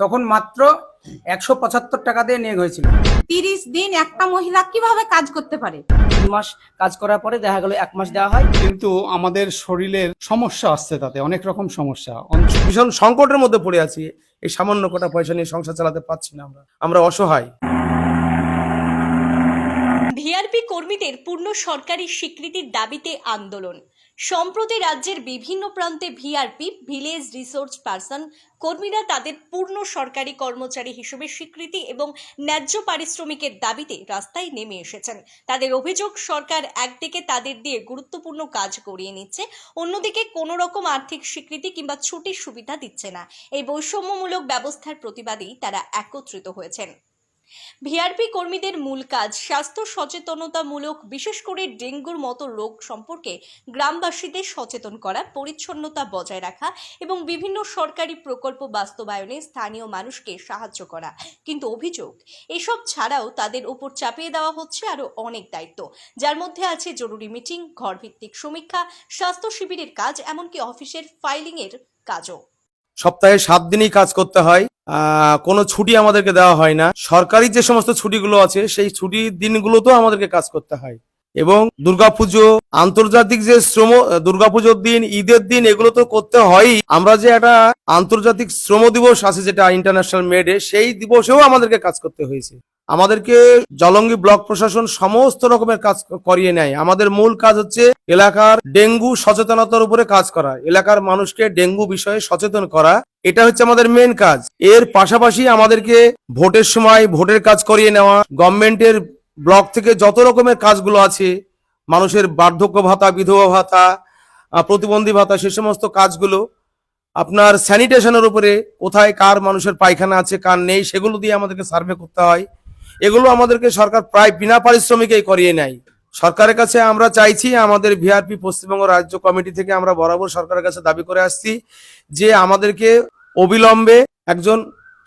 তখন মাত্র একশো পঁচাত্তর টাকা দিয়ে নিয়োগ হয়েছিল। তিরিশ দিন একটা মহিলা কীভাবে কাজ করতে পারে? তিন মাস কাজ করার পরে দেখা গেল এক মাস দেওয়া হয়। কিন্তু আমাদের শরীরের সমস্যা আসছে তাতে অনেক রকম সমস্যা। ভীষণ সংকটের মধ্যে পড়ে আছি। এই সামান্য কটা পয়সা নিয়ে সংসার চালাতে পারছি না আমরা। আমরা অসহায়। ভিআরপি কর্মীদের পূর্ণ সরকারি স্বীকৃতির দাবিতে আন্দোলন। সম্প্রতি রাজ্যের বিভিন্ন প্রান্তে ভিআরপি, ভিলেজ রিসোর্স পার্সন কর্মীরা তাদের পূর্ণ সরকারি কর্মচারী হিসেবে স্বীকৃতি এবং ন্যায্য পারিশ্রমিকের দাবিতে রাস্তায় নেমে এসেছেন। তাদের অভিযোগ, সরকার একদিকে তাদের দিয়ে গুরুত্বপূর্ণ কাজ করিয়ে নিচ্ছে, অন্যদিকে কোনো রকম আর্থিক স্বীকৃতি কিংবা ছুটির সুবিধা দিচ্ছে না। এই বৈষম্যমূলক ব্যবস্থার প্রতিবাদেই তারা একত্রিত হয়েছেন। ভিআরপি কর্মীদের মূল কাজ স্বাস্থ্য সচেতনতামূলক, বিশেষ করে ডেঙ্গুর মতো রোগ সম্পর্কে গ্রামবাসীদের সচেতন করা, পরিচ্ছন্নতা বজায় রাখা এবং বিভিন্ন সরকারি প্রকল্প বাস্তবায়নে স্থানীয় মানুষকে সাহায্য করা। কিন্তু অভিযোগ, এসব ছাড়াও তাদের উপর চাপিয়ে দেওয়া হচ্ছে আরও অনেক দায়িত্ব। যার মধ্যে আছে জরুরি মিটিং, ঘরভিত্তিক সমীক্ষা, স্বাস্থ্য শিবিরের কাজ, এমনকি অফিসের ফাইলিংয়ের কাজও। সপ্তাহে সাত দিনই কাজ করতে হয়। কোনো ছুটি আমাদেরকে দেওয়া হয় না। সরকারি যে সমস্ত ছুটিগুলো আছে, সেই ছুটির দিনগুলোতেও আমাদেরকে কাজ করতে হয়। এবং দুর্গাপুজো, আন্তর্জাতিক যে শ্রম, দুর্গাপুজোর দিন, ঈদের দিন, এগুলো তো করতে হয়ই। আমরা যে একটা আন্তর্জাতিক শ্রম দিবস আছে, যেটা ইন্টারন্যাশনাল মেডে সেই দিবসেও আমাদেরকে কাজ করতে হয়েছে। আমাদেরকে জলঙ্গি ব্লক প্রশাসন সমস্ত রকমের কাজ করিয়ে নেয়। আমাদের মূল কাজ হচ্ছে এলাকার ডেঙ্গু সচেতনতার উপরে কাজ করা, এলাকার মানুষকে ডেঙ্গু বিষয়ে সচেতন করা, এটা হচ্ছে আমাদের মেন কাজ। এর পাশাপাশি আমাদেরকে ভোটের সময় ভোটের কাজ করিয়ে নেওয়া, গভর্নমেন্টের ব্লক থেকে যত রকমের কাজগুলো আছে, মানুষের বার্ধক্য ভাতা, বিধবা ভাতা প্রতিবন্ধী ভাতা, সে সমস্ত কাজগুলো, আপনার স্যানিটেশনের উপরে কোথায় কার মানুষের পায়খানা আছে, কার নেই, সেগুলো দিয়ে আমাদেরকে সার্ভে করতে হয়। এগুলো আমাদেরকে সরকার প্রায় বিনা পারিশ্রমিকেই করিয়ে নেয়। সরকারের কাছে আমরা চাইছি, আমাদের ভিআরপি পশ্চিমবঙ্গ রাজ্য কমিটি থেকে আমরা বরাবর সরকারের কাছে দাবি করে আসছি যে আমাদেরকে অবিলম্বে একজন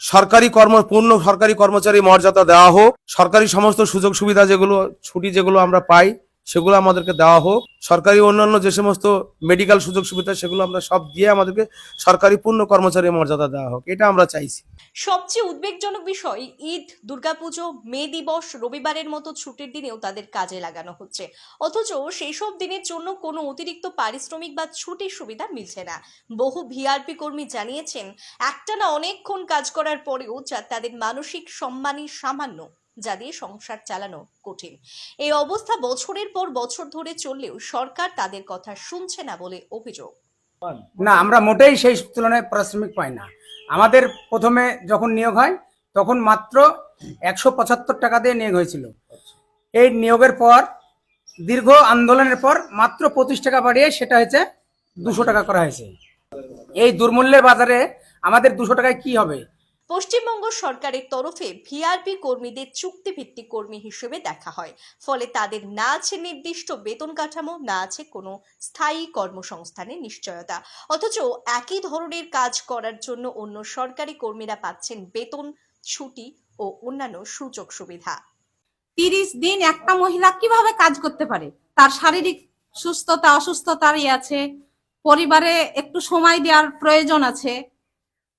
সরকারি কর্ম, পূর্ণ সরকারি কর্মচারী মর্যাদা দেওয়া হোক। সরকারি সমস্ত সুযোগ সুবিধা যেগুলো, ছুটি যেগুলো আমরা পাই সেগুলো আমাদেরকে দেওয়া হোক। সরকারি অন্যান্য যে সমস্ত মেডিকেল সুযোগ সুবিধা, সেগুলো আমরা সব দিয়ে আমাদেরকে সরকারি পূর্ণ কর্মচারী মর্যাদা দেওয়া হোক। এটা আমরা চাইছি। সবচেয়ে উদ্বেগজনক বিষয়, ঈদ, দুর্গাপুজো, মে দিবস, রবিবারের মতো ছুটির দিনেও তাদের কাজে লাগানো হচ্ছে। অথচ সেই সব দিনের জন্য কোনো অতিরিক্ত পারিশ্রমিক বা ছুটির সুবিধা মিলছে না। বহু ভিআরপি কর্মী জানিয়েছেন একটানা অনেকক্ষণ কাজ করার পরেও তাদের মানসিক সম্মানই সামান্য। যা দিয়ে সংসার চালানো কঠিন। এই অবস্থা বছরের পর বছর ধরে চললেও সরকার তাদের কথা শুনছে না বলে অভিযোগ। না, আমরা মোটেই সেই তুলনায় পারিশ্রমিক পাই না। আমাদের প্রথমে যখন নিয়োগ হয়, তখন মাত্র একশো পঁচাত্তর টাকা দিয়ে নিয়োগ হয়েছিল। এই নিয়োগের পর, দীর্ঘ আন্দোলনের পর মাত্র পঁচিশ টাকা বাড়িয়ে সেটা হয়েছে দুশো টাকা করা হয়েছে। এই দুর্মূল্যের বাজারে আমাদের দুশো টাকায় কি হবে? পশ্চিমবঙ্গ সরকারের তরফে ভিআরপি কর্মীদের চুক্তিভিত্তিক কর্মী হিসেবে দেখা হয়। ফলে তাদের না আছে নির্দিষ্ট বেতন কাঠামো, না আছে কোনো স্থায়ী কর্মসংস্থানের নিশ্চয়তা। অথচ একই ধরনের কাজ করার জন্য অন্য সরকারি কর্মীরা পাচ্ছেন বেতন, ছুটি ও অন্যান্য সুযোগ সুবিধা। তিরিশ দিন একটা মহিলা কীভাবে কাজ করতে পারে? তার শারীরিক সুস্থতা অসুস্থতার ইয়ে আছে। পরিবারে একটু সময় দেওয়ার প্রয়োজন আছে।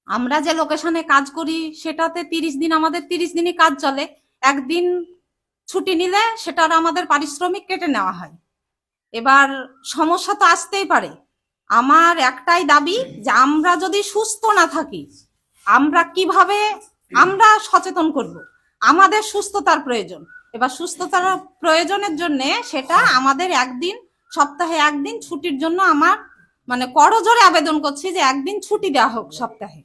আমরা যে লোকেশনে কাজ করি, সেটাতে তিরিশ দিন, আমাদের তিরিশ দিনই কাজ চলে। একদিন ছুটি নিলে সেটার আমাদের পারিশ্রমিক কেটে নেওয়া হয়। এবার সমস্যা তো আসতেই পারে। আমার একটাই দাবি যে আমরা যদি সুস্থ না থাকি, আমরা কীভাবে, আমরা সচেতন করব? আমাদের সুস্থতার প্রয়োজন। এবার সুস্থতার প্রয়োজনের জন্য সেটা আমাদের একদিন, সপ্তাহে একদিন ছুটির জন্য আমার মানে করজোরে আবেদন করছি যে একদিন ছুটি দেওয়া হোক সপ্তাহে।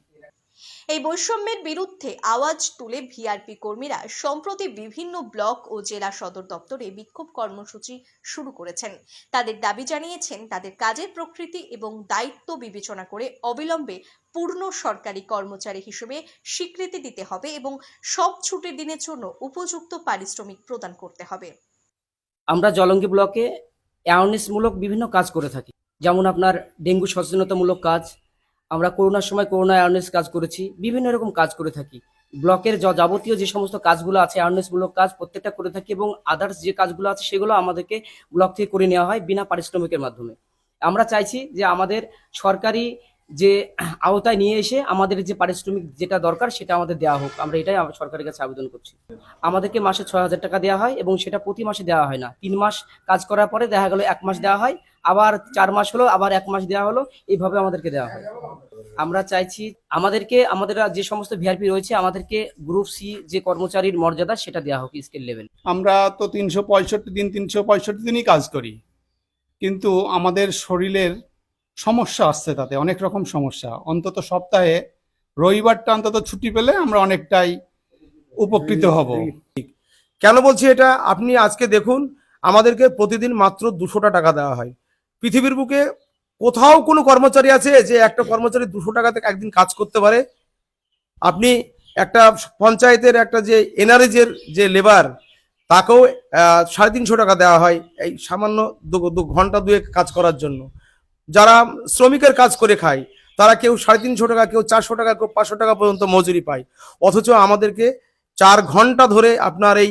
এই বৈষম্যের বিরুদ্ধে আওয়াজ তুলে ভিআরপি কর্মীরা সম্প্রতি বিভিন্ন ব্লক ও জেলা সদর দপ্তরে বিক্ষোভ কর্মসূচি শুরু করেছেন। তাদের দাবি জানিয়েছেন, তাদের কাজের প্রকৃতি এবং দায়িত্ব বিবেচনা করে অবিলম্বে পূর্ণ সরকারি কর্মচারী হিসেবে স্বীকৃতি দিতে হবে এবং সব ছুটির দিনের জন্য উপযুক্ত পারিশ্রমিক প্রদান করতে হবে। আমরা জলঙ্গি ব্লকে অ্যাওয়ারনেসমূলক বিভিন্ন কাজ করে থাকি। যেমন আপনার ডেঙ্গু সচেতনতামূলক কাজ আমরা করোনার সময় করোনা অ্যাওয়ারনেস কাজ করেছি, বিভিন্ন রকম কাজ করে থাকি। ব্লকের যাবতীয় যে সমস্ত কাজগুলো আছে অ্যাওয়ারনেসমূলক কাজ প্রত্যেকটা করে থাকি এবং আদার্স যে কাজগুলো আছে সেগুলো আমাদেরকে ব্লক থেকে করে নেওয়া হয় বিনা পারিশ্রমিকের মাধ্যমে। আমরা চাইছি যে আমাদের সরকারি যে আওতায় নিয়ে এসে আমাদের যে পারিশ্রমিক যেটা দরকার সেটা আমাদের দেওয়া হোক। আমরা এটাই সরকারের কাছে আবেদন করছি। আমাদেরকে মাসে ছয় হাজার টাকা দেওয়া হয় এবং সেটা প্রতি মাসে দেওয়া হয় না। তিন মাস কাজ করার পরে দেখা গেল এক মাস দেওয়া হয়, আবার চার মাস হলো, আবার এক মাস দেওয়া হলো, এইভাবে আমাদেরকে দেওয়া হয়। আমরা চাইছি আমাদেরকে, আমাদের যে সমস্ত ভিআরপি রয়েছে, আমাদেরকে গ্রুপ সি যে কর্মচারীর মর্যাদা সেটা দেওয়া হোক স্কেল লেভেল। আমরা তো তিনশো পঁয়ষট্টি দিন, তিনশো পঁয়ষট্টি দিনই কাজ করি। কিন্তু আমাদের শরীরের সমস্যা আসছে তাতে, অনেক রকম সমস্যা। অন্তত সপ্তাহে রবিবারটা অন্তত ছুটি পেলে আমরা অনেকটাই উপকৃত হব। কেন বলছি এটা? আপনি আজকে দেখুন, আমাদেরকে প্রতিদিন মাত্র দুশোটা টাকা দেওয়া হয়। পৃথিবীর বুকে কোথাও কোনো কর্মচারী আছে যে একটা কর্মচারী দুশো টাকাতে একদিন কাজ করতে পারে? আপনি একটা পঞ্চায়েতের একটা যে এনআরএজের যে লেবার, তাকেও সাড়ে তিনশো টাকা দেওয়া হয় এই সামান্য দু ঘণ্টা দুয়েক কাজ করার জন্য। যারা শ্রমিকের কাজ করে খায়, তারা কেউ সাড়ে তিনশো টাকা, কেউ চারশো টাকা, কেউ পাঁচশো টাকা পর্যন্ত মজুরি পায়। অথচ আমাদেরকে চার ঘণ্টা ধরে আপনার এই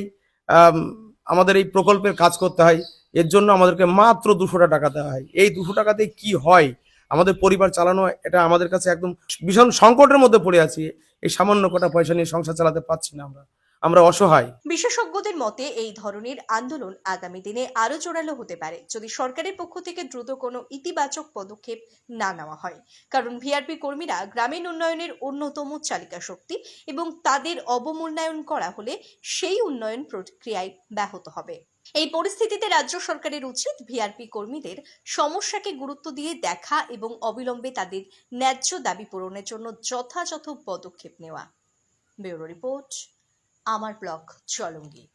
আমাদের এই প্রকল্পের কাজ করতে হয়। এর জন্য আমাদেরকে মাত্র দুশোটা টাকা দেওয়া হয়। এই দুশো টাকাতে কি হয়? আমাদের পরিবার চালানো, এটা আমাদের কাছে একদম ভীষণ সংকটের মধ্যে পড়ে আছি। এই সামান্য কটা পয়সা নিয়ে সংসার চালাতে পারছি না আমরা। আমরা অসহায়। বিশেষজ্ঞদের মতে এই ধরনের আন্দোলন আগামী দিনে আরও জোরালো হতে পারে যদি সরকারের পক্ষ থেকে দ্রুত কোনো ইতিবাচক পদক্ষেপ না নেওয়া হয়। কারণ ভিআরপি কর্মীরা গ্রামীণ উন্নয়নের অন্যতম চালিকা শক্তি এবং তাদের অবমূল্যায়ন করা হলে সেই উন্নয়ন প্রক্রিয়ায় ব্যাহত হবে। এই পরিস্থিতিতে রাজ্য সরকারের উচিত ভিআরপি কর্মীদের সমস্যাকে গুরুত্ব দিয়ে দেখা এবং অবিলম্বে তাদের ন্যায্য দাবি পূরণের জন্য যথাযথ পদক্ষেপ নেওয়া। Bureau report. আমার ব্লক চলঙ্গি।